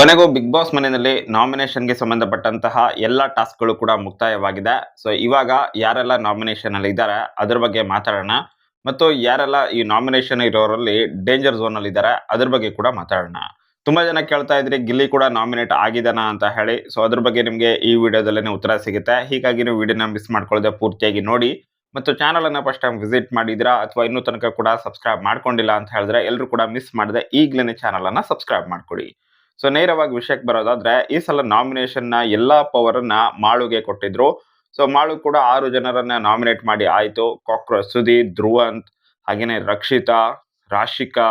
ಕೊನೆಗೂ big boss ಮನೆಯಲ್ಲಿ ನಾಮಿನೇಷನ್ಗೆ ಸಂಬಂಧಪಟ್ಟಂತಹ ಎಲ್ಲ ಟಾಸ್ಕ್ಗಳು ಕೂಡ ಮುಕ್ತಾಯವಾಗಿದೆ. ಸೊ ಇವಾಗ ಯಾರೆಲ್ಲ ನಾಮಿನೇಷನ್ ಅಲ್ಲಿ ಇದ್ದಾರೆ, ಅದ್ರ ಬಗ್ಗೆ ಮಾತಾಡೋಣ. ಮತ್ತು ಯಾರೆಲ್ಲ ಈ ನಾಮಿನೇಷನ್ ಇರೋರಲ್ಲಿ ಡೇಂಜರ್ ಝೋನ್ ಅಲ್ಲಿ ಇದ್ದಾರೆ, ಅದ್ರ ಬಗ್ಗೆ ಕೂಡ ಮಾತಾಡೋಣ. ತುಂಬಾ ಜನ ಕೇಳ್ತಾ ಇದ್ರಿ, ಗಿಲ್ಲಿ ಕೂಡ ನಾಮಿನೇಟ್ ಆಗಿದಾನ ಅಂತ ಹೇಳಿ. ಸೊ ಅದ್ರ ಬಗ್ಗೆ ನಿಮಗೆ ಈ ವಿಡಿಯೋದಲ್ಲೇ ಉತ್ತರ ಸಿಗುತ್ತೆ. ಹೀಗಾಗಿ ನೀವು ವಿಡಿಯೋನ ಮಿಸ್ ಮಾಡ್ಕೊಳ್ಳದೆ ಪೂರ್ತಿಯಾಗಿ ನೋಡಿ. ಮತ್ತು ಚಾನಲ್ ಅನ್ನ ಫಸ್ಟ್ ಟೈಮ್ ವಿಸಿಟ್ ಮಾಡಿದ್ರಾ ಅಥವಾ ಇನ್ನೂ ತನಕ ಕೂಡ ಸಬ್ಸ್ಕ್ರೈಬ್ ಮಾಡ್ಕೊಂಡಿಲ್ಲ ಅಂತ ಹೇಳಿದ್ರೆ ಎಲ್ಲರೂ ಕೂಡ ಮಿಸ್ ಮಾಡದೆ ಈಗಲೇ ಚಾನಲ್ ಅನ್ನ ಸಬ್ಸ್ಕ್ರೈಬ್ ಮಾಡ್ಕೊಡಿ. ಸೊ ನೇರವಾಗಿ ವಿಷಯಕ್ಕೆ ಬರೋದಾದ್ರೆ, ಈ ಸಲ ನಾಮಿನೇಷನ್ನ ಎಲ್ಲಾ ಪವರ್ ಅನ್ನ ಮಾಳುಗೆ ಕೊಟ್ಟಿದ್ರು. ಸೊ ಮಾಳು ಕೂಡ ಆರು ಜನರನ್ನ ನಾಮಿನೇಟ್ ಮಾಡಿ ಆಯ್ತು. ಕಾಕ್ರೋಚ್ ಸುದಿ ಧ್ರುವಂತ್, ಹಾಗೇನೆ ರಕ್ಷಿತಾ, ರಾಶಿಕಾ,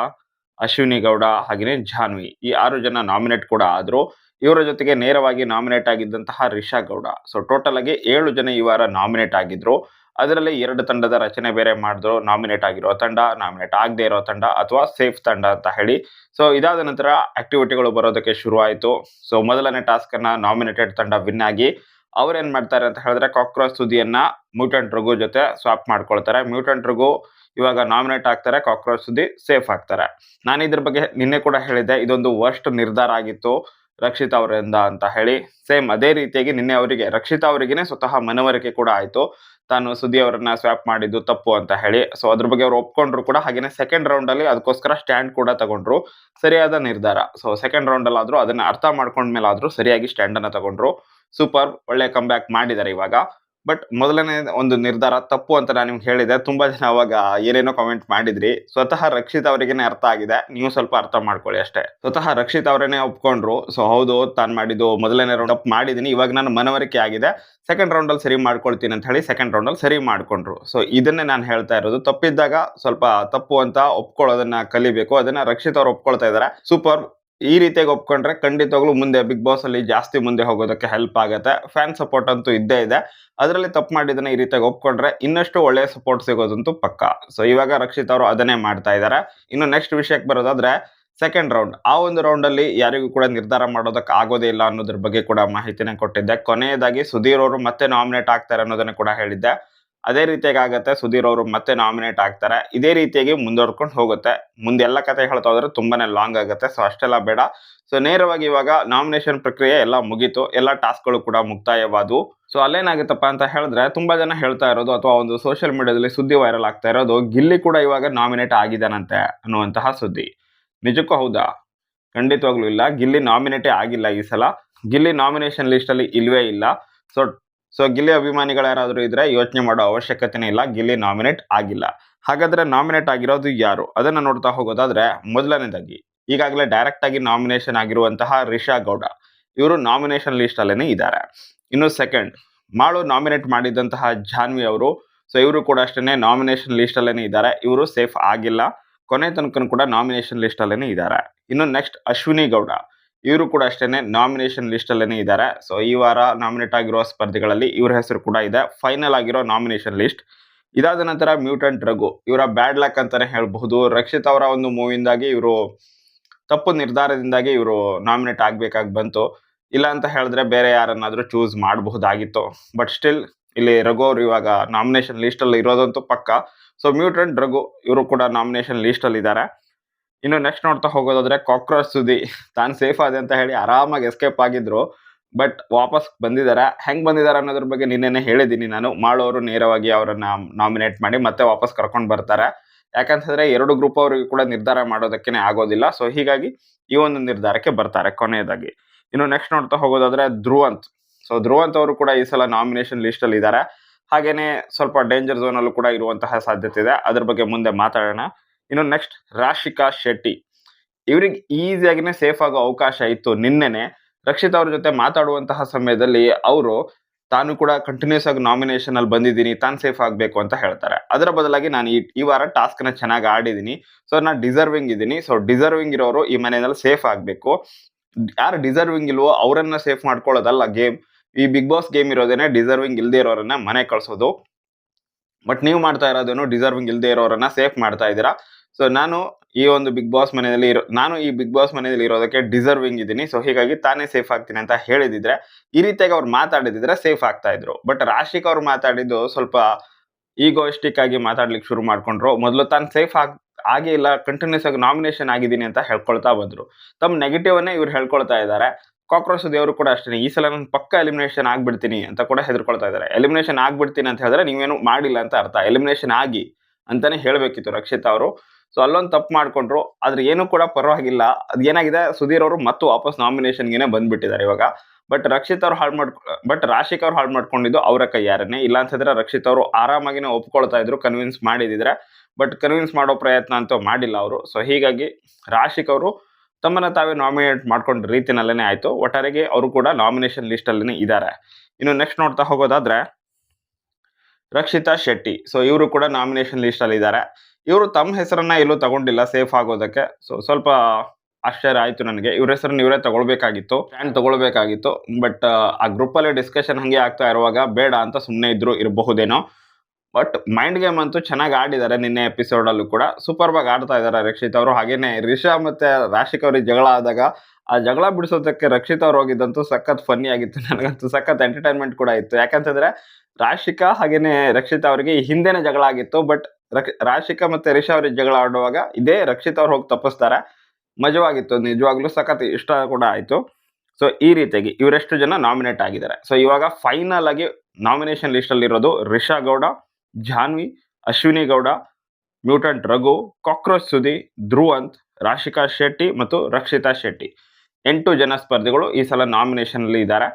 ಅಶ್ವಿನಿ ಗೌಡ, ಹಾಗೇನೆ ಜಾನ್ವಿ ಈ ಆರು ಜನ ನಾಮಿನೇಟ್ ಕೂಡ ಆದ್ರು. ಇವರ ಜೊತೆಗೆ ನೇರವಾಗಿ ನಾಮಿನೇಟ್ ಆಗಿದ್ದಂತಹ ರಿಷಾ ಗೌಡ. ಸೊ ಟೋಟಲ್ ಆಗಿ ಏಳು ಜನ ಈ ವಾರ ನಾಮಿನೇಟ್ ಆಗಿದ್ರು. ಅದರಲ್ಲಿ ಎರಡು ತಂಡದ ರಚನೆ ಬೇರೆ ಮಾಡಿದ್ರು. ನಾಮಿನೇಟ್ ಆಗಿರೋ ತಂಡ ನಾಮಿನೇಟ್ ಆಗದೆ ಇರೋ ತಂಡ ಅಥವಾ ಸೇಫ್ ತಂಡ ಅಂತ ಹೇಳಿ. ಸೊ ಇದಾದ ನಂತರ ಆಕ್ಟಿವಿಟಿಗಳು ಬರೋದಕ್ಕೆ ಶುರು ಆಯಿತು ಸೊ ಮೊದಲನೇ ಟಾಸ್ಕ್ ಅನ್ನ ನಾಮಿನೇಟೆಡ್ ತಂಡ ವಿನ್ ಆಗಿ ಅವ್ರೇನ್ ಮಾಡ್ತಾರೆ ಅಂತ ಹೇಳಿದ್ರೆ ಕಾಕ್ರೋಚ್ ಸುದಿಯನ್ನ ಮ್ಯೂಟೆಂಟ್ ರಘು ಜೊತೆ ಸ್ವಾಪ್ ಮಾಡ್ಕೊಳ್ತಾರೆ. ಮ್ಯೂಟೆಂಟ್ ರಘು ಇವಾಗ ನಾಮಿನೇಟ್ ಆಗ್ತಾರೆ ಕಾಕ್ರೋಚ್ ಸುದ್ದಿ ಸೇಫ್ ಆಗ್ತಾರೆ. ನಾನು ಇದ್ರ ಬಗ್ಗೆ ನಿನ್ನೆ ಕೂಡ ಹೇಳಿದ್ದೆ, ಇದೊಂದು ವರ್ಸ್ಟ್ ನಿರ್ಧಾರ ಆಗಿತ್ತು. ರಕ್ಷಿತಾ ಅವರಿಂದ ಅಂತ ಹೇಳಿ, ಸೇಮ್ ಅದೇ ರೀತಿಯಾಗಿ ನಿನ್ನೆ ಅವರಿಗೆ, ರಕ್ಷಿತಾ ಅವರಿಗೇನೆ ಸ್ವತಃ ಮನವರಿಕೆ ಕೂಡ ಆಯ್ತು. ತಾನು ಸುದ್ದಿ ಅವರನ್ನ ಸ್ವಾಪ್ ಮಾಡಿದ್ದು ತಪ್ಪು ಅಂತ ಹೇಳಿ. ಸೊ ಅದ್ರ ಬಗ್ಗೆ ಅವ್ರು ಒಪ್ಕೊಂಡ್ರು ಕೂಡ ಹಾಗೇನೆ ಸೆಕೆಂಡ್ ರೌಂಡ್ ಅಲ್ಲಿ ಅದಕ್ಕೋಸ್ಕರ ಸ್ಟ್ಯಾಂಡ್ ಕೂಡ ತಗೊಂಡ್ರು. ಸರಿಯಾದ ನಿರ್ಧಾರ. ಸೊ ಸೆಕೆಂಡ್ ರೌಂಡ್ ಅಲ್ಲಿ ಆದ್ರೂ ಅದನ್ನ ಅರ್ಥ ಮಾಡ್ಕೊಂಡ್ಮೇಲಾದ್ರೂ ಸರಿಯಾಗಿ ಸ್ಟ್ಯಾಂಡ್ ಅನ್ನ ತಗೊಂಡ್ರು. ಸೂಪರ್ ಒಳ್ಳೆ ಕಮ್ ಬ್ಯಾಕ್ ಮಾಡಿದ್ದಾರೆ ಇವಾಗ. ಬಟ್ ಮೊದಲನೇ ಒಂದು ನಿರ್ಧಾರ ತಪ್ಪು ಅಂತ ನಾನು ನಿಮ್ಗೆ ಹೇಳಿದೆ. ತುಂಬಾ ಜನ ಅವಾಗ ಏನೇನೋ ಕಾಮೆಂಟ್ ಮಾಡಿದ್ರಿ. ಸ್ವತಃ ರಕ್ಷಿತ್ ಅವರಿಗೇನೆ ಅರ್ಥ ಆಗಿದೆ. ನೀವು ಸ್ವಲ್ಪ ಅರ್ಥ ಮಾಡ್ಕೊಳ್ಳಿ ಅಷ್ಟೇ. ಸ್ವತಃ ರಕ್ಷಿತ್ ಅವರೇನೆ ಒಪ್ಕೊಂಡ್ರು. ಸೊ ಹೌದು, ತಾನು ಮಾಡಿದ್ದು ಮೊದಲನೇ ರೌಂಡ್ ಅಪ್ ಮಾಡಿದ್ದೀನಿ ಇವಾಗ ನಾನು ಮನವರಿಕೆ ಆಗಿದೆ. ಸೆಕೆಂಡ್ ರೌಂಡ್ ಅಲ್ಲಿ ಸರಿ ಮಾಡ್ಕೊಳ್ತೀನಿ ಅಂತ ಹೇಳಿ ಸೆಕೆಂಡ್ ರೌಂಡ್ ಅಲ್ಲಿ ಸರಿ ಮಾಡ್ಕೊಂಡ್ರು. ಸೊ ಇದನ್ನೇ ನಾನು ಹೇಳ್ತಾ ಇರೋದು. ತಪ್ಪಿದ್ದಾಗ ಸ್ವಲ್ಪ ತಪ್ಪು ಅಂತ ಒಪ್ಕೊಳ್ಳೋದನ್ನ ಕಲಿಬೇಕು. ಅದನ್ನ ರಕ್ಷಿತ್ ಅವ್ರು ಒಪ್ಕೊಳ್ತಾ ಇದ್ದಾರೆ. ಸೂಪರ್ ಈ ರೀತಿಯಾಗಿ ಒಪ್ಕೊಂಡ್ರೆ ಖಂಡಿತವಾಗ್ಲೂ ಮುಂದೆ ಬಿಗ್ ಬಾಸ್ ಅಲ್ಲಿ ಜಾಸ್ತಿ ಮುಂದೆ ಹೋಗೋದಕ್ಕೆ ಹೆಲ್ಪ್ ಆಗುತ್ತೆ. ಫ್ಯಾನ್ ಸಪೋರ್ಟ್ ಅಂತೂ ಇದ್ದೇ ಇದೆ. ಅದರಲ್ಲಿ ತಪ್ಪು ಮಾಡಿದ್ದನ್ನ ಈ ರೀತಿಯಾಗಿ ಒಪ್ಕೊಂಡ್ರೆ ಇನ್ನಷ್ಟು ಒಳ್ಳೆಯ ಸಪೋರ್ಟ್ ಸಿಗೋದಂತೂ ಪಕ್ಕ. ಸೊ ಇವಾಗ ರಕ್ಷಿತ್ ಅವರು ಅದನ್ನೇ ಮಾಡ್ತಾ ಇದ್ದಾರೆ ಇನ್ನು ನೆಕ್ಸ್ಟ್ ವಿಷಯಕ್ಕೆ ಬರೋದಾದ್ರೆ ಸೆಕೆಂಡ್ ರೌಂಡ್ ಆ ಒಂದು ರೌಂಡಲ್ಲಿ ಯಾರಿಗೂ ಕೂಡ ನಿರ್ಧಾರ ಮಾಡೋದಕ್ಕೆ ಆಗೋದೇ ಇಲ್ಲ ಅನ್ನೋದ್ರ ಬಗ್ಗೆ ಕೂಡ ಮಾಹಿತಿನ ಕೊಟ್ಟಿದ್ದೆ. ಕೊನೆಯದಾಗಿ ಸುಧೀರ್ ಅವರು ಮತ್ತೆ ನಾಮಿನೇಟ್ ಆಗ್ತಾರೆ ಅನ್ನೋದನ್ನ ಕೂಡ ಹೇಳಿದ್ದೆ. ಅದೇ ರೀತಿಯಾಗಿ ಆಗುತ್ತೆ ಸುಧೀರ್ ಅವರು ಮತ್ತೆ ನಾಮಿನೇಟ್ ಆಗ್ತಾರೆ. ಇದೇ ರೀತಿಯಾಗಿ ಮುಂದುವರ್ಕೊಂಡು ಹೋಗುತ್ತೆ. ಮುಂದೆ ಎಲ್ಲ ಕತೆ ಹೇಳ್ತಾ ಹೋದ್ರೆ ತುಂಬಾನೇ ಲಾಂಗ್ ಆಗುತ್ತೆ. ಸೊ ಅಷ್ಟೆಲ್ಲ ಬೇಡ. ಸೊ ನೇರವಾಗಿ ಇವಾಗ ನಾಮಿನೇಷನ್ ಪ್ರಕ್ರಿಯೆ ಎಲ್ಲ ಮುಗೀತು. ಎಲ್ಲ ಟಾಸ್ಕ್ಗಳು ಕೂಡ ಮುಕ್ತಾಯವಾದವು. ಸೊ ಅಲ್ಲೇನಾಗುತ್ತಪ್ಪ ಅಂತ ಹೇಳಿದ್ರೆ ತುಂಬಾ ಜನ ಹೇಳ್ತಾ ಇರೋದು ಅಥವಾ ಒಂದು ಸೋಷಿಯಲ್ ಮೀಡಿಯಾದಲ್ಲಿ ಸುದ್ದಿ ವೈರಲ್ ಆಗ್ತಾ ಇರೋದು, ಗಿಲ್ಲಿ ಕೂಡ ಇವಾಗ ನಾಮಿನೇಟ್ ಆಗಿದ್ದಾನಂತೆ ಅನ್ನುವಂತಹ ಸುದ್ದಿ. ನಿಜಕ್ಕೂ ಹೌದಾ? ಖಂಡಿತವಾಗ್ಲೂ ಇಲ್ಲ. ಗಿಲ್ಲಿ ನಾಮಿನೇಟೇ ಆಗಿಲ್ಲ ಈ ಸಲ. ಗಿಲ್ಲಿ ನಾಮಿನೇಷನ್ ಲಿಸ್ಟ್ ಅಲ್ಲಿ ಇಲ್ವೇ ಇಲ್ಲ. ಸೊ ಸೊ ಗಿಲ್ಲಿ ಅಭಿಮಾನಿಗಳು ಯಾರಾದರೂ ಇದ್ರೆ ಯೋಚನೆ ಮಾಡೋ ಅವಶ್ಯಕತೆನೇ ಇಲ್ಲ, ಗಿಲ್ಲಿ ನಾಮಿನೇಟ್ ಆಗಿಲ್ಲ. ಹಾಗಾದ್ರೆ ನಾಮಿನೇಟ್ ಆಗಿರೋದು ಯಾರು? ಅದನ್ನು ನೋಡ್ತಾ ಹೋಗೋದಾದ್ರೆ ಮೊದಲನೇದಾಗಿ ಈಗಾಗಲೇ ಡೈರೆಕ್ಟ್ ಆಗಿ ನಾಮಿನೇಷನ್ ಆಗಿರುವಂತಹ ರಿಷಾ ಗೌಡ. ಇವರು ನಾಮಿನೇಷನ್ ಲಿಸ್ಟ್ ಇದ್ದಾರೆ ಇನ್ನು ಸೆಕೆಂಡ್ ಮಾಳು ನಾಮಿನೇಟ್ ಮಾಡಿದಂತಹ ಜಾನ್ವಿ ಅವರು ಸೊ ಇವರು ಕೂಡ ಅಷ್ಟೇ ನಾಮಿನೇಷನ್ ಲಿಸ್ಟ್ ಇದ್ದಾರೆ ಇವರು ಸೇಫ್ ಆಗಿಲ್ಲ. ಕೊನೆ ತನಕ ಕೂಡ ನಾಮಿನೇಷನ್ ಲಿಸ್ಟ್ ಇದ್ದಾರೆ ಇನ್ನು ನೆಕ್ಸ್ಟ್ ಅಶ್ವಿನಿ ಗೌಡ. ಇವರು ಕೂಡ ಅಷ್ಟೇ ನಾಮಿನೇಷನ್ ಲಿಸ್ಟ್ ಅಲ್ಲೇನೆ ಇದ್ದಾರೆ ಸೊ ಈ ವಾರ ನಾಮಿನೇಟ್ ಆಗಿರೋ ಸ್ಪರ್ಧಿಗಳಲ್ಲಿ ಇವ್ರ ಹೆಸರು ಕೂಡ ಇದೆ. ಫೈನಲ್ ಆಗಿರೋ ನಾಮಿನೇಷನ್ ಲಿಸ್ಟ್ ಇದಾದ ನಂತರ ಮ್ಯೂಟೆಂಟ್ ರಘು. ಇವರ ಬ್ಯಾಡ್ ಲಕ್ ಅಂತಾನೆ ಹೇಳಬಹುದು. ರಕ್ಷಿತ್ ಅವರ ಒಂದು ಮೂವಿಯಿಂದಾಗಿ ಇವರು ತಪ್ಪು ನಿರ್ಧಾರದಿಂದಾಗಿ ಇವರು ನಾಮಿನೇಟ್ ಆಗಬೇಕಾಗಿ ಬಂತು. ಇಲ್ಲ ಅಂತ ಹೇಳಿದ್ರೆ ಬೇರೆ ಯಾರನ್ನಾದರೂ ಚೂಸ್ ಮಾಡಬಹುದಾಗಿತ್ತು. ಬಟ್ ಸ್ಟಿಲ್ ಇಲ್ಲಿ ರಘು ಅವರು ಇವಾಗ ನಾಮಿನೇಷನ್ ಲಿಸ್ಟ್ ಅಲ್ಲಿ ಇರೋದಂತೂ ಪಕ್ಕ. ಸೊ ಮ್ಯೂಟೆಂಟ್ ರಘು ಇವರು ಕೂಡ ನಾಮಿನೇಷನ್ ಲಿಸ್ಟ್ ಅಲ್ಲಿ ಇದ್ದಾರೆ ಇನ್ನು ನೆಕ್ಸ್ಟ್ ನೋಡ್ತಾ ಹೋಗೋದಾದ್ರೆ ಕಾಕ್ರೋಚ್ ಸುದಿ ತಾನು ಸೇಫ್ ಆದೆ ಅಂತ ಹೇಳಿ ಆರಾಮಾಗಿ ಎಸ್ಕೇಪ್ ಆಗಿದ್ರು. ಬಟ್ ವಾಪಸ್ ಬಂದಿದ್ದಾರೆ ಹೆಂಗ್ ಬಂದಿದ್ದಾರೆ ಅನ್ನೋದ್ರ ಬಗ್ಗೆ ನಿನ್ನೆನೆ ಹೇಳಿದ್ದೀನಿ ನಾನು. ಮಾಳೋರು ನೇರವಾಗಿ ಅವರನ್ನ ನಾಮಿನೇಟ್ ಮಾಡಿ ಮತ್ತೆ ವಾಪಸ್ ಕರ್ಕೊಂಡು ಬರ್ತಾರೆ. ಯಾಕಂತಂದ್ರೆ ಎರಡು ಗ್ರೂಪ್ ಅವರಿಗೆ ಕೂಡ ನಿರ್ಧಾರ ಮಾಡೋದಕ್ಕೆ ಆಗೋದಿಲ್ಲ. ಸೊ ಹೀಗಾಗಿ ಈ ಒಂದು ನಿರ್ಧಾರಕ್ಕೆ ಬರ್ತಾರೆ ಕೊನೆಯದಾಗಿ. ಇನ್ನು ನೆಕ್ಸ್ಟ್ ನೋಡ್ತಾ ಹೋಗೋದಾದ್ರೆ ಧ್ರುವಂತ್. ಸೊ ಧ್ರುವಂತ್ ಅವರು ಕೂಡ ಈ ಸಲ ನಾಮಿನೇಷನ್ ಲಿಸ್ಟ್ ಅಲ್ಲಿ ಇದ್ದಾರೆ ಹಾಗೇನೆ ಸ್ವಲ್ಪ ಡೇಂಜರ್ ಝೋನ್ ಅಲ್ಲೂ ಕೂಡ ಇರುವಂತಹ ಸಾಧ್ಯತೆ ಇದೆ. ಅದ್ರ ಬಗ್ಗೆ ಮುಂದೆ ಮಾತಾಡೋಣ. ಇನ್ನು ನೆಕ್ಸ್ಟ್ ರಾಶಿಕಾ ಶೆಟ್ಟಿ. ಇವ್ರಿಗೆ ಈಸಿಯಾಗಿನೇ ಸೇಫ್ ಆಗೋ ಅವಕಾಶ ಇತ್ತು ನಿನ್ನೆನೆ. ರಕ್ಷಿತ್ ಅವ್ರ ಜೊತೆ ಮಾತಾಡುವಂತಹ ಸಮಯದಲ್ಲಿ ಅವರು, ತಾನು ಕೂಡ ಕಂಟಿನ್ಯೂಸ್ ಆಗಿ ನಾಮಿನೇಷನ್ ಅಲ್ಲಿ ಬಂದಿದ್ದೀನಿ, ತಾನು ಸೇಫ್ ಆಗಬೇಕು ಅಂತ ಹೇಳ್ತಾರೆ. ಅದರ ಬದಲಾಗಿ ನಾನು ಈ ವಾರ ಟಾಸ್ಕ್ನ ಚೆನ್ನಾಗಿ ಆಡಿದ್ದೀನಿ ಸೊ ನಾನು ಡಿಸರ್ವಿಂಗ್ ಇದ್ದೀನಿ ಸೊ ಡಿಸರ್ವಿಂಗ್ ಇರೋರು ಈ ಮನೆಯಲ್ಲಿ ಸೇಫ್ ಆಗಬೇಕು. ಯಾರು ಡಿಸರ್ವಿಂಗ್ ಇಲ್ವೋ ಅವರನ್ನ ಸೇಫ್ ಮಾಡ್ಕೊಳ್ಳೋದಲ್ಲ ಗೇಮ್ ಈ ಬಿಗ್ ಬಾಸ್ ಗೇಮ್ ಇರೋದೇನೆ ಡಿಸರ್ವಿಂಗ್ ಇಲ್ಲದೆ ಇರೋರನ್ನ ಮನೆ ಕಳ್ಸೋದು. ಬಟ್ ನೀವು ಮಾಡ್ತಾ ಇರೋದೇನು ಡಿಸರ್ವಿಂಗ್ ಇಲ್ಲದೆ ಇರೋರನ್ನ ಸೇಫ್ ಮಾಡ್ತಾ ಇದ್ದೀರಾ? ಸೊ ನಾನು ಈ ಒಂದು ಬಿಗ್ ಬಾಸ್ ಮನೆಯಲ್ಲಿ ಇರೋ, ನಾನು ಈ ಬಿಗ್ ಬಾಸ್ ಮನೆಯಲ್ಲಿ ಇರೋದಕ್ಕೆ ಡಿಸರ್ವಿಂಗ್ ಇದ್ದೀನಿ. ಸೊ ಹೀಗಾಗಿ ತಾನೇ ಸೇಫ್ ಆಗ್ತೀನಿ ಅಂತ ಹೇಳಿದಿದ್ರೆ, ಈ ರೀತಿಯಾಗಿ ಅವ್ರು ಮಾತಾಡಿದಿದ್ರೆ ಸೇಫ್ ಆಗ್ತಾ ಇದ್ರು. ಬಟ್ ರಾಶಿಕ್ ಅವ್ರು ಮಾತಾಡಿದ್ದು ಸ್ವಲ್ಪ ಈಗೋಯಿಸ್ಟಿಕ್ ಆಗಿ ಮಾತಾಡ್ಲಿಕ್ಕೆ ಶುರು ಮಾಡ್ಕೊಂಡ್ರು. ಮೊದಲು ತಾನು ಸೇಫ್ ಆಗ್, ಆಗೇ ಇಲ್ಲ ಕಂಟಿನ್ಯೂಸ್ ಆಗಿ ನಾಮಿನೇಷನ್ ಆಗಿದ್ದೀನಿ ಅಂತ ಹೇಳ್ಕೊಳ್ತಾ ಬಂದ್ರು ತಮ್ಮ ನೆಗೆಟಿವ್ ಅನ್ನೇ ಇವ್ರು ಹೇಳ್ಕೊಳ್ತಾ ಇದ್ದಾರೆ. ಕಾಕ್ರೋಚ್ ದೇವರು ಕೂಡ ಅಷ್ಟೇ ಈ ಸಲ ನಾನು ಪಕ್ಕ ಎಲಿಮಿನೇಷನ್ ಆಗ್ಬಿಡ್ತೀನಿ ಅಂತ ಕೂಡ ಹೆದರ್ಕೊಳ್ತಾ ಇದ್ದಾರೆ. ಎಲಿಮಿನೇಷನ್ ಆಗ್ಬಿಡ್ತೀನಿ ಅಂತ ಹೇಳಿದ್ರೆ ನೀವೇನು ಮಾಡಿಲ್ಲ ಅಂತ ಅರ್ಥ. ಎಲಿಮಿನೇಷನ್ ಆಗಿ ಅಂತಾನೆ ಹೇಳಬೇಕಿತ್ತು ರಕ್ಷಿತ್ ಅವರು. ಸೊ ಅಲ್ಲೊಂದು ತಪ್ಪು ಮಾಡ್ಕೊಂಡ್ರು, ಆದ್ರೆ ಏನು ಕೂಡ ಪರವಾಗಿಲ್ಲ. ಅದು ಏನಾಗಿದೆ, ಸುಧೀರ್ ಅವರು ಮತ್ತು ವಾಪಸ್ ನಾಮಿನೇಷನ್ಗೆ ಬಂದ್ಬಿಟ್ಟಿದ್ದಾರೆ ಇವಾಗ. ಬಟ್ ರಕ್ಷಿತ್ ಅವ್ರು ಹಾಳು ಮಾಡ್ಕೊ ಬಟ್ ರಾಶಿಕ್ ಅವ್ರು ಹಾಳು ಮಾಡ್ಕೊಂಡಿದ್ದು ಅವರ ಕೈಯಾರನೇ ಇಲ್ಲ ಅಂತಂದ್ರೆ ರಕ್ಷಿತ್ ಅವರು ಆರಾಮಾಗಿನೇ ಒಪ್ಕೊಳ್ತಾ ಇದ್ರು ಕನ್ವಿನ್ಸ್ ಮಾಡಿದಿದ್ರೆ. ಬಟ್ ಕನ್ವಿನ್ಸ್ ಮಾಡೋ ಪ್ರಯತ್ನ ಅಂತೂ ಮಾಡಿಲ್ಲ ಅವರು. ಸೊ ಹೀಗಾಗಿ ರಾಶಿಕ್ ಅವರು ತಮ್ಮನ್ನ ತಾವೇ ನಾಮಿನೇಟ್ ಮಾಡ್ಕೊಂಡ ರೀತಿನಲ್ಲೇ ಆಯ್ತು. ಒಟ್ಟಾರೆಗೆ ಅವರು ಕೂಡ ನಾಮಿನೇಷನ್ ಲಿಸ್ಟ್ ಅಲ್ಲೇ ಇದ್ದಾರೆ. ಇನ್ನು ನೆಕ್ಸ್ಟ್ ನೋಡ್ತಾ ಹೋಗೋದಾದ್ರೆ ರಕ್ಷಿತಾ ಶೆಟ್ಟಿ. ಸೊ ಇವರು ಕೂಡ ನಾಮಿನೇಷನ್ ಲಿಸ್ಟ್ ಅಲ್ಲಿ ಇದ್ದಾರೆ ಇವರು ತಮ್ಮ ಹೆಸರನ್ನ ಎಲ್ಲೂ ತಗೊಂಡಿಲ್ಲ ಸೇಫ್ ಆಗೋದಕ್ಕೆ. ಸೊ ಸ್ವಲ್ಪ ಆಶ್ಚರ್ಯ ಆಯ್ತು ನನಗೆ. ಇವ್ರ ಹೆಸರನ್ನ ಇವರೇ ತಗೊಳ್ಬೇಕಾಗಿತ್ತು ಸ್ಟ್ಯಾಂಡ್ ತಗೊಳ್ಬೇಕಾಗಿತ್ತು. ಬಟ್ ಆ ಗ್ರೂಪ್ ಅಲ್ಲಿ ಡಿಸ್ಕಷನ್ ಹಂಗೆ ಆಗ್ತಾ ಇರುವಾಗ ಬೇಡ ಅಂತ ಸುಮ್ಮನೆ ಇದ್ರು ಇರಬಹುದೇನೋ. ಬಟ್ ಮೈಂಡ್ ಗೇಮ್ ಅಂತೂ ಚೆನ್ನಾಗಿ ಆಡಿದ್ದಾರೆ ನಿನ್ನೆ ಎಪಿಸೋಡ್ ಅಲ್ಲೂ ಕೂಡ. ಸೂಪರ್ ಆಗಿ ಆಡ್ತಾ ಇದ್ದಾರೆ ರಕ್ಷಿತ್ ಅವರು. ಹಾಗೇನೆ ರಿಷಾ ಮತ್ತೆ ರಾಶಿಕ್ ಅವ್ರಿಗೆ ಜಗಳ ಆದಾಗ ಆ ಜಗಳ ಬಿಡಿಸೋದಕ್ಕೆ ರಕ್ಷಿತ್ ಅವ್ರು ಹೋಗಿದ್ದಂತೂ ಸಖತ್ ಫನ್ನಿ ಆಗಿತ್ತು. ನನಗಂತೂ ಸಖತ್ ಎಂಟರ್ಟೈನ್ಮೆಂಟ್ ಕೂಡ ಇತ್ತು. ಯಾಕಂತಂದ್ರೆ ರಾಶಿಕಾ ಹಾಗೇನೆ ರಕ್ಷಿತ್ ಅವರಿಗೆ ಹಿಂದೆನೆ ಜಗಳ ಆಗಿತ್ತು ಬಟ್ ರಾಶಿಕಾ ಮತ್ತೆ ರಿಷಾ ಅವ್ರಿಗೆ ಜಗಳ ಆಡುವಾಗ ಇದೇ ರಕ್ಷಿತ್ ಅವ್ರು ಹೋಗಿ ತಪ್ಪಿಸ್ತಾರೆ. ಮಜವಾಗಿತ್ತು, ನಿಜವಾಗ್ಲೂ ಸಖತ್ ಇಷ್ಟ ಕೂಡ ಆಯ್ತು. ಸೊ ಈ ರೀತಿಯಾಗಿ ಇವರೆಷ್ಟು ಜನ ನಾಮಿನೇಟ್ ಆಗಿದ್ದಾರೆ. ಸೊ ಇವಾಗ ಫೈನಲ್ ಆಗಿ ನಾಮಿನೇಷನ್ ಲಿಸ್ಟ್ ಅಲ್ಲಿ ಇರೋದು ರಿಷಾ ಗೌಡ, ಜಾನ್ವಿ, ಅಶ್ವಿನಿ ಗೌಡ ಮ್ಯೂಟಂಟ್ ರಘು ಕಾಕ್ರೋಚ್ ಸುದಿ ಧ್ರುವಂತ್, ರಾಶಿಕಾ ಶೆಟ್ಟಿ ಮತ್ತು ರಕ್ಷಿತಾ ಶೆಟ್ಟಿ. ಎಂಟು ಜನ ಸ್ಪರ್ಧಿಗಳು ಈ ಸಲ ನಾಮಿನೇಷನ್ ಅಲ್ಲಿ ಇದ್ದಾರೆ.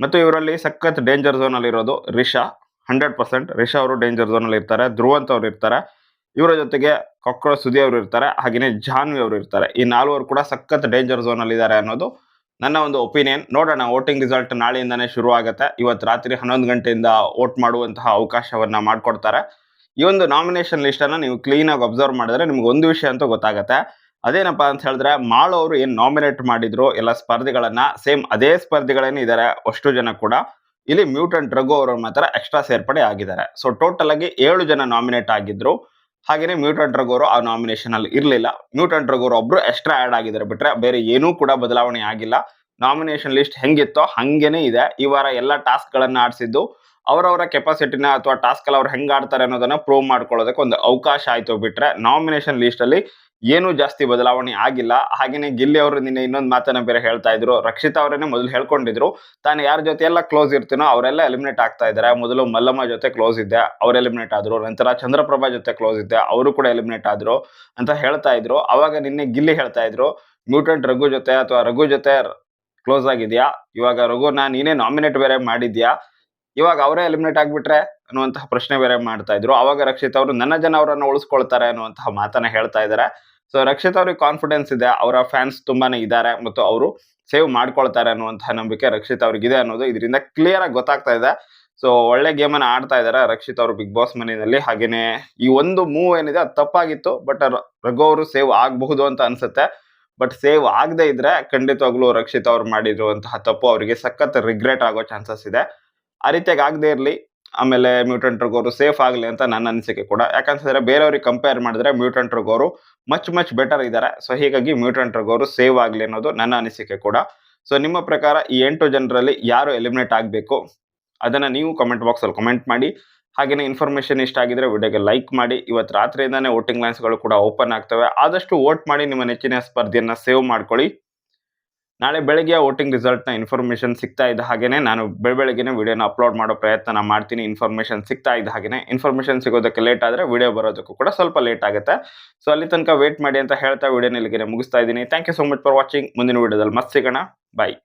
ಮತ್ತು ಇವರಲ್ಲಿ ಸಖತ್ ಡೇಂಜರ್ ಅಲ್ಲಿ ಇರೋದು ರಿಷಾ ಹಂಡ್ರೆಡ್ ಪರ್ಸೆಂಟ್ ರಿಷಾ ಅವರು ಡೇಂಜರ್ ಅಲ್ಲಿ ಇರ್ತಾರೆ, ಧ್ರುವಂತ್ ಅವ್ರು ಇರ್ತಾರೆ. ಇವರ ಜೊತೆಗೆ ಕೊಕ್ಕರ ಸುದಿ ಅವರು ಇರ್ತಾರೆ ಹಾಗೆಯೇ ಜಾನ್ವಿ ಅವರು ಇರ್ತಾರೆ. ಈ ನಾಲ್ವರು ಕೂಡ ಸಖತ್ ಡೇಂಜರ್ ಅಲ್ಲಿ ಇದ್ದಾರೆ ಅನ್ನೋದು ನನ್ನ ಒಂದು ಒಪಿನಿಯನ್ ನೋಡೋಣ ವೋಟಿಂಗ್ ರಿಸಲ್ಟ್ ನಾಳೆಯಿಂದಾನೇ ಶುರು ಆಗುತ್ತೆ. ಇವತ್ತು ರಾತ್ರಿ ಹನ್ನೊಂದು ಗಂಟೆಯಿಂದ ವೋಟ್ ಮಾಡುವಂತಹ ಅವಕಾಶವನ್ನ ಮಾಡಿಕೊಡ್ತಾರೆ. ಈ ಒಂದು ನಾಮಿನೇಷನ್ ಲಿಸ್ಟ್ ಅನ್ನ ನೀವು ಕ್ಲೀನ್ ಆಗಿ ಅಬ್ಸರ್ವ್ ಮಾಡಿದ್ರೆ ನಿಮ್ಗೆ ಒಂದು ವಿಷಯ ಅಂತೂ ಗೊತ್ತಾಗತ್ತೆ. ಅದೇನಪ್ಪಾ ಅಂತ ಹೇಳಿದ್ರೆ ಮಾಳು ಅವರು ಏನ್ ನಾಮಿನೇಟ್ ಮಾಡಿದ್ರು ಎಲ್ಲ ಸ್ಪರ್ಧಿಗಳನ್ನ ಸೇಮ್ ಅದೇ ಸ್ಪರ್ಧೆಗಳೇನೆ ಇದ್ದಾರೆ ಅಷ್ಟು ಜನ ಕೂಡ ಇಲ್ಲಿ ಮ್ಯೂಟೆಂಟ್ ರಘು ಅವರ ಮಾತ್ರ ಎಕ್ಸ್ಟ್ರಾ ಸೇರ್ಪಡೆ ಆಗಿದ್ದಾರೆ. ಸೊ ಟೋಟಲ್ ಆಗಿ ಏಳು ಜನ ನಾಮಿನೇಟ್ ಆಗಿದ್ರು. ಹಾಗೇನೆ ಮ್ಯೂಟೆಂಟ್ ಡ್ರಗ್ ಅವರು ಆ ನಾಮಿನೇಷನ್ ಅಲ್ಲಿ ಇರಲಿಲ್ಲ. ಮ್ಯೂಟೆಂಟ್ ರಘು ಅವರು ಒಬ್ರು ಎಕ್ಸ್ಟ್ರಾ ಆಡ್ ಆಗಿದ್ದಾರೆ ಬಿಟ್ರೆ ಬೇರೆ ಏನೂ ಕೂಡ ಬದಲಾವಣೆ ಆಗಿಲ್ಲ. ನಾಮಿನೇಷನ್ ಲಿಸ್ಟ್ ಹೆಂಗಿತ್ತೋ ಹಂಗೇನೆ ಇದೆ. ಈ ವಾರ ಎಲ್ಲ ಟಾಸ್ಕ್ ಗಳನ್ನ ಆಡಿಸಿದ್ದು ಅವರವರ ಕೆಪಾಸಿಟಿನ ಅಥವಾ ಟಾಸ್ಕ್ ಅಲ್ಲಿ ಅವ್ರು ಹೆಂಗ್ ಆಡ್ತಾರೆ ಅನ್ನೋದನ್ನ ಪ್ರೂವ್ ಮಾಡ್ಕೊಳ್ಳೋದಕ್ಕೆ ಒಂದು ಅವಕಾಶ ಆಯ್ತು ಬಿಟ್ರೆ ನಾಮಿನೇಷನ್ ಲಿಸ್ಟ್ ಅಲ್ಲಿ ಏನೂ ಜಾಸ್ತಿ ಬದಲಾವಣೆ ಆಗಿಲ್ಲ. ಹಾಗೇನೆ ಗಿಲ್ಲಿ ಅವರು ನಿನ್ನೆ ಇನ್ನೊಂದು ಮಾತನ್ನ ಬೇರೆ ಹೇಳ್ತಾ ಇದ್ರು. ರಕ್ಷಿತಾ ಅವರನ್ನೇ ಮೊದಲು ಹೇಳ್ಕೊಂಡಿದ್ರು. ತಾನು ಯಾರ ಜೊತೆ ಎಲ್ಲ ಕ್ಲೋಸ್ ಇರ್ತೀನೋ ಅವರೆಲ್ಲ ಎಲಿಮಿನೇಟ್ ಆಗ್ತಾ ಇದಾರೆ ಮೊದಲು ಮಲ್ಲಮ್ಮ ಜೊತೆ ಕ್ಲೋಸ್ ಇದ್ದೆ, ಅವ್ರು ಎಲಿಮಿನೇಟ್ ಆದ್ರು. ನಂತರ ಚಂದ್ರಪ್ರಭಾ ಜೊತೆ ಕ್ಲೋಸ್ ಇದ್ದೆ, ಅವರು ಕೂಡ ಎಲಿಮಿನೇಟ್ ಆದ್ರು ಅಂತ ಹೇಳ್ತಾ ಇದ್ರು. ಅವಾಗ ನಿನ್ನೆ ಗಿಲ್ಲಿ ಹೇಳ್ತಾ ಇದ್ರು ಮ್ಯೂಟೆಂಟ್ ರಘು ಜೊತೆ ಅಥವಾ ರಘು ಜೊತೆ ಕ್ಲೋಸ್ ಆಗಿದ್ಯಾ? ಇವಾಗ ರಘುನ ನೀನೇ ನಾಮಿನೇಟ್ ಬೇರೆ ಮಾಡಿದ್ಯಾ? ಇವಾಗ ಅವರೇ ಎಲಿಮಿನೇಟ್ ಆಗಿಬಿಟ್ರೆ? ಅನ್ನುವಂತಹ ಪ್ರಶ್ನೆ ಬೇರೆ ಮಾಡ್ತಾ ಇದ್ರು. ಅವಾಗ ರಕ್ಷಿತ್ ಅವರು, ನನ್ನ ಜನ ಅವರನ್ನು ಉಳಿಸ್ಕೊಳ್ತಾರೆ ಅನ್ನುವಂತಹ ಮಾತನ್ನ ಹೇಳ್ತಾ ಇದ್ದಾರೆ. ಸೊ ರಕ್ಷಿತ್ ಅವ್ರಿಗೆ ಕಾನ್ಫಿಡೆನ್ಸ್ ಇದೆ, ಅವರ ಫ್ಯಾನ್ಸ್ ತುಂಬಾನೇ ಇದ್ದಾರೆ ಮತ್ತು ಅವರು ಸೇವ್ ಮಾಡ್ಕೊಳ್ತಾರೆ ಅನ್ನುವಂತಹ ನಂಬಿಕೆ ರಕ್ಷಿತ್ ಅವ್ರಿಗಿದೆ ಅನ್ನೋದು ಇದರಿಂದ ಕ್ಲಿಯರ್ ಆಗಿ ಗೊತ್ತಾಗ್ತಾ ಇದೆ. ಸೊ ಒಳ್ಳೆ ಗೇಮ್ ಅನ್ನ ಆಡ್ತಾ ಇದ್ದಾರೆ ರಕ್ಷಿತ್ ಅವರು ಬಿಗ್ ಬಾಸ್ ಮನೆಯಲ್ಲಿ. ಹಾಗೇನೆ ಈ ಒಂದು ಮೂವ್ ಏನಿದೆ ಅದು ತಪ್ಪಾಗಿತ್ತು ಬಟ್ ರಘು ಅವರು ಸೇವ್ ಆಗಬಹುದು ಅಂತ ಅನ್ಸುತ್ತೆ. ಬಟ್ ಸೇವ್ ಆಗದೆ ಇದ್ರೆ ಖಂಡಿತವಾಗ್ಲೂ ರಕ್ಷಿತ್ ಅವ್ರು ಮಾಡಿರುವಂತಹ ತಪ್ಪು ಅವರಿಗೆ ಸಖತ್ ರಿಗ್ರೆಟ್ ಆಗೋ ಚಾನ್ಸಸ್ ಇದೆ. ಆ ರೀತಿಯಾಗಿ ಆಗದೆ ಇರಲಿ. ಆಮೇಲೆ ಮ್ಯೂಟೆಂಟ್ ಅವರು ಸೇಫ್ ಆಗಲಿ ಅಂತ ನನ್ನ ಅನಿಸಿಕೆ ಕೂಡ. ಯಾಕಂತಂದರೆ ಬೇರೆಯವ್ರಿಗೆ ಕಂಪೇರ್ ಮಾಡಿದ್ರೆ ಮ್ಯೂಟೆಂಟ್ ಅವರು ಮಚ್ ಮಚ್ ಬೆಟರ್ ಇದ್ದಾರೆ ಸೊ ಹೀಗಾಗಿ ಮ್ಯೂಟೆಂಟ್ ಅವರು ಸೇವ್ ಆಗಲಿ ಅನ್ನೋದು ನನ್ನ ಅನಿಸಿಕೆ ಕೂಡ. ಸೊ ನಿಮ್ಮ ಪ್ರಕಾರ ಈ ಎಂಟು ಜನರಲ್ಲಿ ಯಾರು ಎಲಿಮಿನೇಟ್ ಆಗಬೇಕು? ಅದನ್ನು ನೀವು ಕಮೆಂಟ್ ಬಾಕ್ಸಲ್ಲಿ ಕಮೆಂಟ್ ಮಾಡಿ. ಹಾಗೇನೆ ಇನ್ಫಾರ್ಮೇಷನ್ ಇಷ್ಟ ಆಗಿದ್ರೆ ವಿಡಿಯೋಗೆ ಲೈಕ್ ಮಾಡಿ. ಇವತ್ತು ರಾತ್ರಿಯಿಂದಾನೇ ವೋಟಿಂಗ್ ಲೈನ್ಸ್ಗಳು ಕೂಡ ಓಪನ್ ಆಗ್ತವೆ. ಆದಷ್ಟು ವೋಟ್ ಮಾಡಿ ನಿಮ್ಮ ನೆಚ್ಚಿನ ಸ್ಪರ್ಧೆಯನ್ನು ಸೇವ್ ಮಾಡ್ಕೊಳ್ಳಿ. ನಾಳೆ ಬೆಳಗ್ಗೆ ವೋಟಿಂಗ್ ರಿಸಲ್ಟ್ನ ಇನ್ಫಾರ್ಮೇಷನ್ ಸಿಗ್ತಾ ಇದ್ದ ಹಾಗೆಯೇ ನಾನು ಬೆಳ ವೀಡಿಯೋನ ವಿಡಿಯೋನ ಅಪ್ಲೋಡ್ ಮಾಡೋ ಪ್ರಯತ್ನ ಮಾಡ್ತೀನಿ. ಇನ್ಫಾರ್ಮೇಷನ್ ಸಿಗ್ತಾ ಇದ್ದ ಹಾಗೆಯೇ ಇನ್ಫಾರ್ಮೇಷನ್ ಸಿಗೋದಕ್ಕೆ ಲೇಟ್ ಆದರೆ ವಿಡಿಯೋ ಬರೋದಕ್ಕೂ ಕೂಡ ಸ್ವಲ್ಪ ಲೇಟ್ ಆಗುತ್ತೆ. ಸೊ ಅಲ್ಲಿ ತನಕ ವೇಟ್ ಮಾಡಿ ಅಂತ ಹೇಳ್ತಾ ವೀಡಿಯೋನ ಇಲ್ಲಿಗೆ ಮುಗಿಸ್ತಾ ಇದ್ದೀನಿ. Thank you so much for watching ಮುಂದಿನ ವೀಡಿಯೋದಲ್ಲಿ ಮತ್ತೆ ಸಿಗೋಣ. ಬಾಯ್